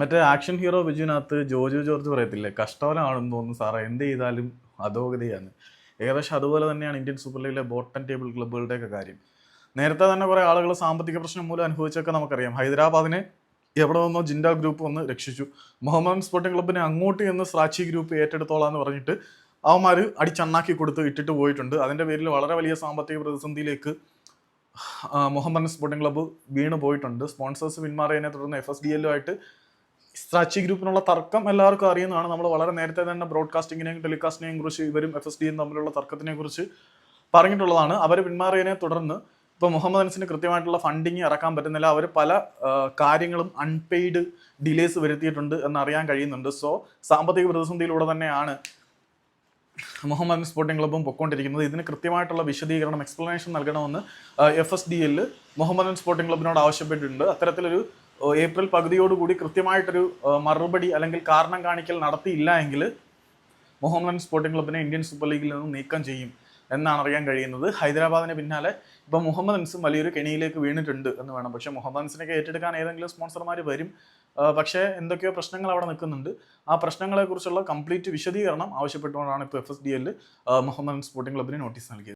മറ്റേ action hero ബിജുവിനകത്ത് Joju George പറയത്തില്ലേ കഷ്ടവലാണെന്ന് തോന്നുന്നു സാറേ എന്ത് ചെയ്താലും അധോഗതിയാണ്. ഏകദേശം അതുപോലെ തന്നെയാണ് ഇന്ത്യൻ സൂപ്പർ ലീഗിലെ ബോട്ടം ടേബിൾ ക്ലബ്ബുകളുടെയൊക്കെ കാര്യം. നേരത്തെ തന്നെ കുറേ ആളുകൾ സാമ്പത്തിക പ്രശ്നം മൂലം അനുഭവിച്ചൊക്കെ നമുക്കറിയാം. ഹൈദരാബാദിനെ എവിടെ നിന്നോ ജിൻഡ ഗ്രൂപ്പ് വന്ന് രക്ഷിച്ചു. മുഹമ്മദ് സ്പോർട്ടിംഗ് ക്ലബിനെ അങ്ങോട്ട് എന്ന് സ്രാച്ചി ഗ്രൂപ്പ് ഏറ്റെടുത്തോളാന്ന് പറഞ്ഞിട്ട് അവന്മാർ അടിച്ചണ്ണാക്കി കൊടുത്ത് ഇട്ടിട്ട് പോയിട്ടുണ്ട്. അതിന്റെ പേരിൽ വളരെ വലിയ സാമ്പത്തിക പ്രതിസന്ധിയിലേക്ക് മുഹമ്മദ് സ്പോർട്ടിംഗ് ക്ലബ്ബ് വീണ് പോയിട്ടുണ്ട് സ്പോൺസേഴ്സ് പിന്മാറിയതിനെ തുടർന്ന് എഫ് എസ് ഡി എല്ലുമായിട്ട് സ്ട്രാച്ചി ഗ്രൂപ്പിനുള്ള തർക്കം എല്ലാവർക്കും അറിയുന്നതാണ്. നമ്മൾ വളരെ നേരത്തെ തന്നെ ബ്രോഡ്കാസ്റ്റിങ്ങിനെയും ടെലികാസ്റ്റിനെയും കുറിച്ച് ഇവരും എഫ് എസ് ഡിയും തമ്മിലുള്ള തർക്കത്തിനെ കുറിച്ച് പറഞ്ഞിട്ടുള്ളതാണ്. അവർ പിന്മാറിയതിനെ തുടർന്ന് ഇപ്പോൾ മുഹമ്മദ് അൻസിന് കൃത്യമായിട്ടുള്ള ഫണ്ടിങ് ഇറക്കാൻ പറ്റുന്നില്ല. അവർ പല കാര്യങ്ങളും അൺപെയ്ഡ് ഡിലേസ് വരുത്തിയിട്ടുണ്ട് എന്നറിയാൻ കഴിയുന്നുണ്ട്. സോ സാമ്പത്തിക പ്രതിസന്ധിയിലൂടെ തന്നെയാണ് മുഹമ്മദ് സ്പോർട്ടിംഗ് ക്ലബ്ബും പൊക്കോണ്ടിരിക്കുന്നത്. ഇതിന് കൃത്യമായിട്ടുള്ള വിശദീകരണം എക്സ്പ്ലനേഷൻ നൽകണമെന്ന് എഫ് എസ് ഡി എല്ലിൽ മുഹമ്മദ് സ്പോർട്ടിംഗ് ക്ലബിനോട് ആവശ്യപ്പെട്ടിട്ടുണ്ട്. അത്തരത്തിലൊരു ഏപ്രിൽ പകുതിയോടുകൂടി കൃത്യമായിട്ടൊരു മറുപടി അല്ലെങ്കിൽ കാരണം കാണിക്കൽ നടത്തിയില്ല എങ്കിൽ മുഹമ്മദൻ സ്പോർട്ടിംഗ് ക്ലബിനെ ഇന്ത്യൻ സൂപ്പർ ലീഗിൽ നിന്ന് നീക്കം ചെയ്യും എന്നാണ് അറിയാൻ കഴിയുന്നത്. ഹൈദരാബാദിന് പിന്നാലെ ഇപ്പം മുഹമ്മദ് അൻസും വലിയൊരു കെണിയിലേക്ക് വീണിട്ടുണ്ട് എന്ന് വേണം. പക്ഷേ മുഹമ്മദ് അൻസിനൊക്കെ ഏറ്റെടുക്കാൻ ഏതെങ്കിലും സ്പോൺസർമാർ വരും. പക്ഷേ എന്തൊക്കെയോ പ്രശ്നങ്ങൾ അവിടെ നിൽക്കുന്നുണ്ട്. ആ പ്രശ്നങ്ങളെക്കുറിച്ചുള്ള കംപ്ലീറ്റ് വിശദീകരണം ആവശ്യപ്പെട്ടുകൊണ്ടാണ് ഇപ്പോൾ എഫ് എസ് ഡി എല്ലിൽ മുഹമ്മദ് സ്പോർട്ടിംഗ് ക്ലബിന് നോട്ടീസ് നൽകിയത്.